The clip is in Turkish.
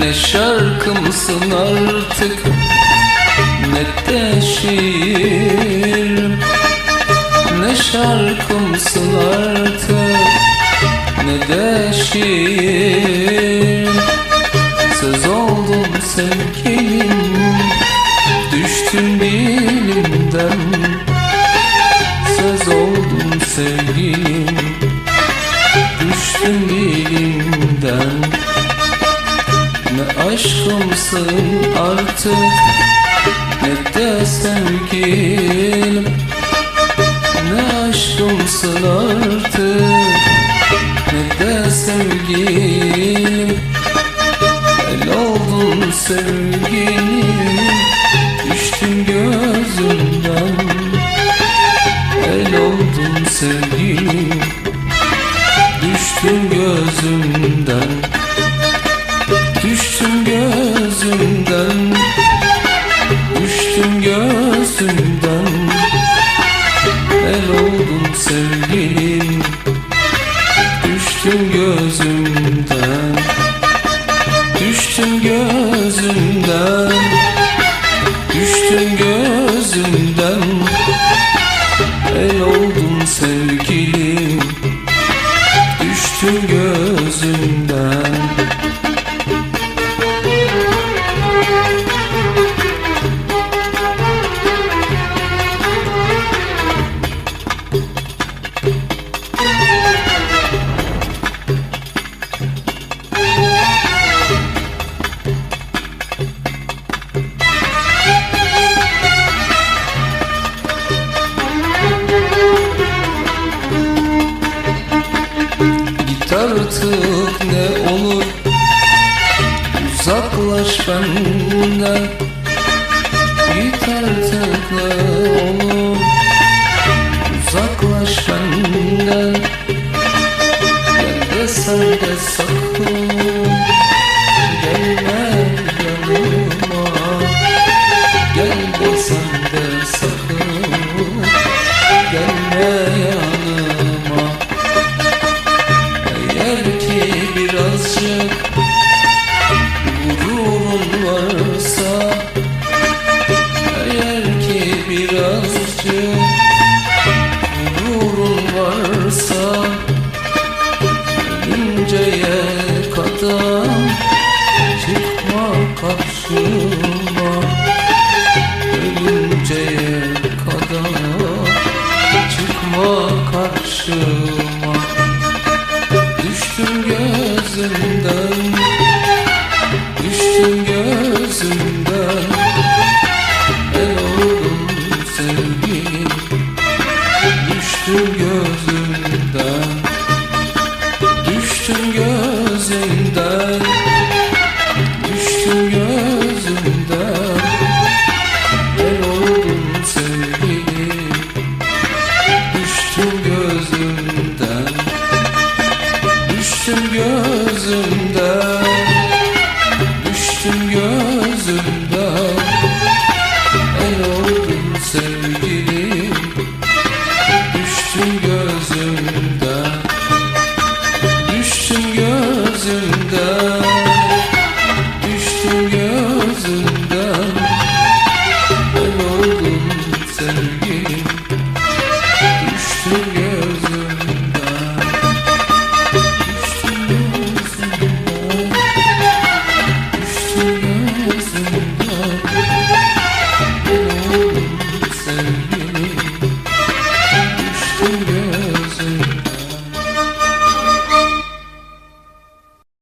aşkımsın artık Ne de şiirim Ne şarkımsın artık Ne de şiirim Söz oldum sevgilim Düştün dilimden. Söz oldum sevgilim Düştün dilimden Ne aşkımsın artık. Ne de sevgilim Ne aşkımsın artık. Ne de sevgilim El oldun sevgilim. Düştün gözümden. El oldun sevgilim. Düştün gözümden gözümden Düştün gözümden El oldun sevgilim Düştün gözümden. Düştün gözümden Düştün gözümden artık ne olur? Uzaklaş benden Git artık ne olur. Uzaklaş benden Gel de sen de sakın karşıma Ölünceye kadar çıkma karşıma. Düştün gözümden Düştün gözümden gözümden